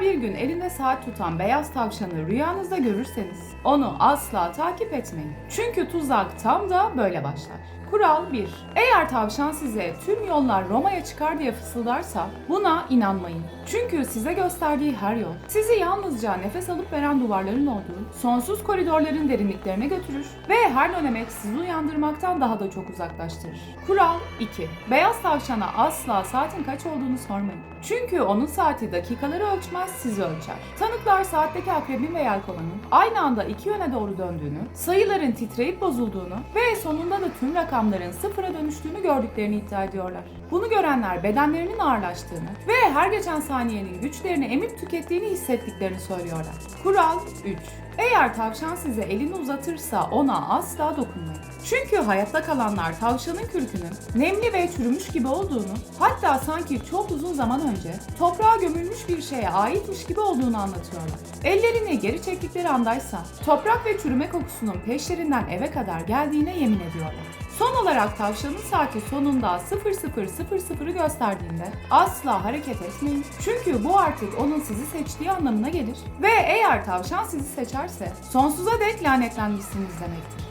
Bir gün elinde saat tutan beyaz tavşanı rüyanızda görürseniz onu asla takip etmeyin. Çünkü tuzak tam da böyle başlar. Kural 1. Eğer tavşan size tüm yollar Roma'ya çıkar diye fısıldarsa buna inanmayın. Çünkü size gösterdiği her yol sizi yalnızca nefes alıp veren duvarların olduğu sonsuz koridorların derinliklerine götürür ve her dönemek sizi uyandırmaktan daha da çok uzaklaştırır. Kural 2. Beyaz tavşana asla saatin kaç olduğunu sormayın. Çünkü onun saati dakikaları ölçmez sizi ölçer. Tanıklar saatteki akrebin ve yelkovanın aynı anda iki yöne doğru döndüğünü, sayıların titreyip bozulduğunu ve sonunda da tüm rakamların sıfıra dönüştüğünü gördüklerini iddia ediyorlar. Bunu görenler bedenlerinin ağırlaştığını ve her geçen saniyenin güçlerini emip tükettiğini hissettiklerini söylüyorlar. Kural 3. Eğer tavşan size elini uzatırsa ona asla dokunmayın. Çünkü hayatta kalanlar tavşanın kürkünün nemli ve çürümüş gibi olduğunu, hatta sanki çok uzun zaman önce toprağa gömülmüş bir şeye aitmiş gibi olduğunu anlatıyorlar. Ellerini geri çektikleri andaysa toprak ve çürüme kokusunun peşlerinden eve kadar geldiğine yemin ediyorlar. Son olarak tavşanın saati sonunda 0000'ı gösterdiğinde asla hareket etmeyin. Çünkü bu artık onun sizi seçtiği anlamına gelir. Ve eğer tavşan sizi seçerse sonsuza dek lanetlenmişsiniz demektir.